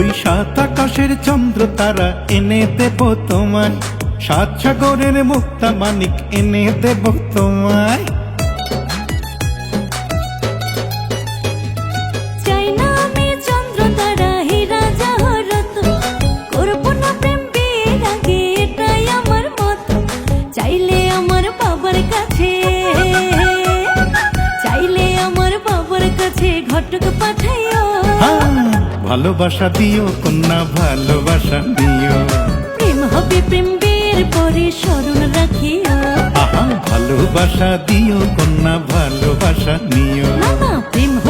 ওই সাত আকাশের চন্দ্র তারা এনে দেব তোমায়। সাত সাগরের মুক্তা মানিক এনে দেব তোমায়। ঘটক পাঠাইও হ্যাঁ, ভালোবাসা দিও কন্যা ভালোবাসা দিও। প্রেম হবে প্রেম বের পরে স্মরণ রাখিও। আহা ভালোবাসা দিও কন্যা ভালোবাসা নিও। প্রেম হবে প্রেম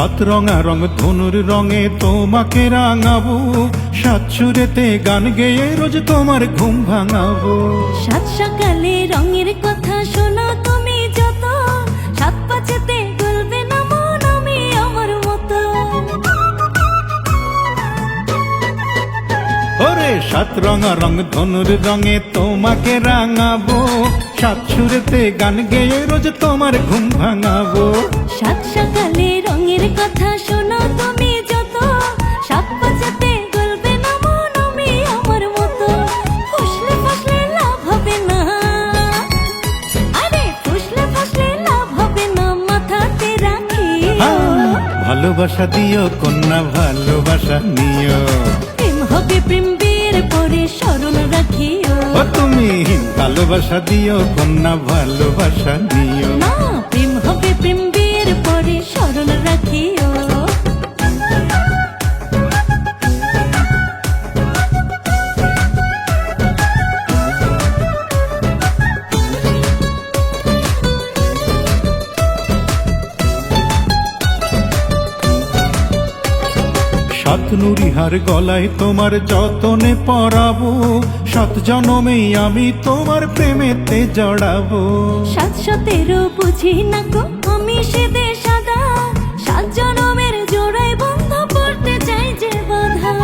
সাত রঙা রং ধনুর রঙে তোমাকে রাঙাবো। সাত সুরেতে গান গেয়ে রোজ তোমার ঘুম ভাঙাবো। সাত সকালে রঙের কথা শোনো তুমি যত। সাত পাঁচেতে গলবে না মন আমি আমার মতো। ওরে সাত রঙা রং ধনুর রঙে তোমাকে রাঙাবো। সাত সুরেতে গান গেয়ে রোজ তোমার ঘুম ভাঙাবো। ভালোবাসা দিও কন্যা ভালোবাসা নিও। প্রেম হবে প্রেম বিয়ের পরে স্মরণ রাখিও। ও তুমি ভালোবাসা দিও কন্যা ভালোবাসা নিও। না সাত নুরিহার গলায় তোমার যতনে পরাবো সাত জনমেই আমি তোমার প্রেমেতে জড়াবো। সাত সতেরো বুঝি না গো আমি সেদে সাদা সাত জনমের জোড়ায় বন্ধ পড়তে চাই যে বাধা।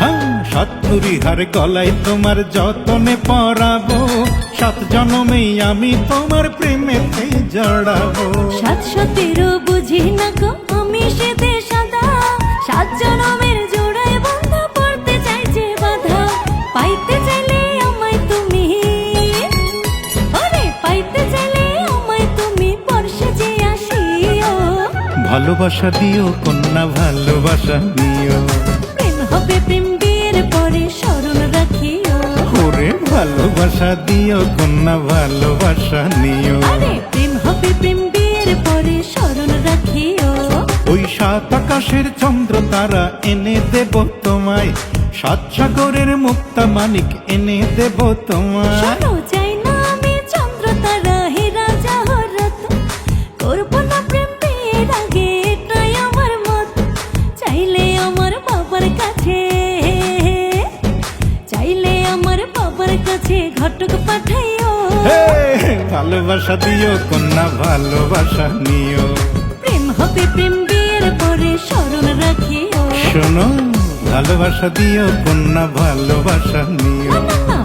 হ্যাঁ সাত নুরিহার গলায় তোমার যতনে পরাবো সাত জনমেই আমি তোমার প্রেমেতে জড়াবো। সাত সতেরো বুঝি না গো আমি সেদে সাদা। সাত জনমের জোড়ায় বন্ধ পড়তে চাই যে বাধা। পাইতে চাইলে আমায় তুমি। ওরে পাইতে চাইলে আমায় তুমি পরশে যে আসিও। ভালোবাসা দিও কন্যা ভালোবাসা দিও প্রেম হবে প্রেম বিয়ের পরে স্মরণ রাখিও ওরে ভালোবাসা দিও কন্যা ভালোবাসা নিও। প্রেম হবে প্রেম বিয়ের পরে স্মরণ রাখিও। ওই সাত আকাশের চন্দ্র তারা এনে দেব তোমায়। সাত সাগরের মুক্তা মানিক এনে দেব তোমায়। কাছে ঘটক পাঠাইও। ভালোবাসা দিও কন্যা ভালোবাসা নিও। প্রেম হবে প্রেম বিয়ের পরে স্মরণ রাখিও। শোনো ভালোবাসা দিও কন্যা ভালোবাসা নিও।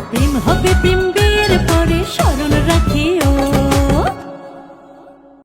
প্রেম হবে প্রেম বিয়ের পরে প্রেম